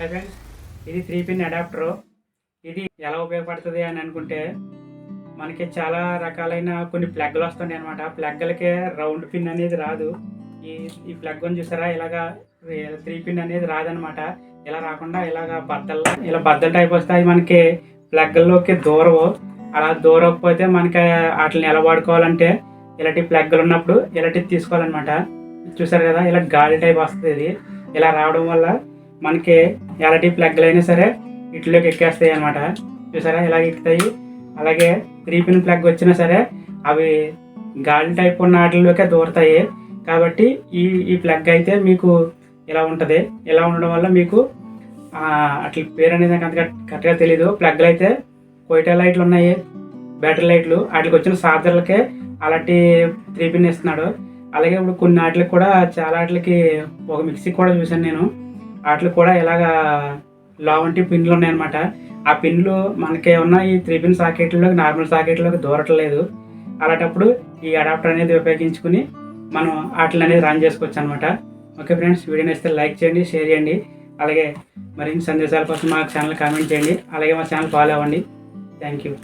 High friends ఇది three pin adapter ఇది ఎలా ఉపయోగపడుతుంది అని అనుకుంటే మనకి చాలా రకాలైన కొన్ని ప్లగ్లు వస్తుంటాయి అనమాట ప్లగ్లకే రౌండ్ పిన్ అనేది రాదు. ఈ ఈ ప్లగ్ అని చూసారా? ఇలాగా త్రీ పిన్ అనేది రాదనమాట ఇలా రాకుండా ఇలాగా బద్దలు ఇలా బద్దలు టైప్ వస్తాయి మనకి. ప్లగ్లోకి దూరవు. అలా దూరకపోతే మనకి వాటిని ఎలా వాడుకోవాలంటే ఇలాంటి ప్లగ్లు ఉన్నప్పుడు ఇలాంటివి తీసుకోవాలన్నమాట. చూసారు కదా ఇలా గాలి టైప్ వస్తుంది ఇది. ఇలా రావడం వల్ల మనకి ఎలాంటి ప్లగ్లు అయినా సరే ఇట్లోకి ఎక్కేస్తాయి అనమాట చూసారా? ఇలా ఎక్కుతాయి. అలాగే త్రీ పిన్ ప్లగ్ వచ్చినా సరే అవి గాలి టైప్ ఉన్న వాటిలోకే దూరతాయి. కాబట్టి ఈ ఈ ప్లగ్ అయితే మీకు ఇలా ఉంటుంది. ఇలా ఉండడం వల్ల మీకు అట్ల పేరు అనేది నాకు అంత కరెక్ట్గా తెలియదు ప్లగ్లు అయితే కోయిటా లైట్లు ఉన్నాయి బ్యాటరీ లైట్లు. వాటికి వచ్చిన సార్జర్లకే అలాంటి త్రీ పిన్ ఇస్తున్నాడు. అలాగే ఇప్పుడు కొన్ని వాటికి కూడా చాలా వాటికి ఒక మిక్సీ కూడా చూశాను నేను. వాటిలో కూడా ఇలాగా లావంటి పిన్లు ఉన్నాయన్నమాట. ఆ పిన్లు మనకి ఉన్న ఈ త్రీ పిన్ సాకెట్లోకి నార్మల్ సాకెట్లోకి దూరట్లేదు అలాంటప్పుడు ఈ అడాప్టర్ అనేది ఉపయోగించుకుని మనం వాటిని అనేది రన్ చేసుకోవచ్చు అనమాట ఓకే ఫ్రెండ్స్ వీడియో నచ్చితే లైక్ చేయండి షేర్ చేయండి. అలాగే మరిన్ని సందేశాల కోసం మా ఛానల్ కామెంట్ చేయండి. అలాగే మా ఛానల్ ఫాలో అవ్వండి. Thank you.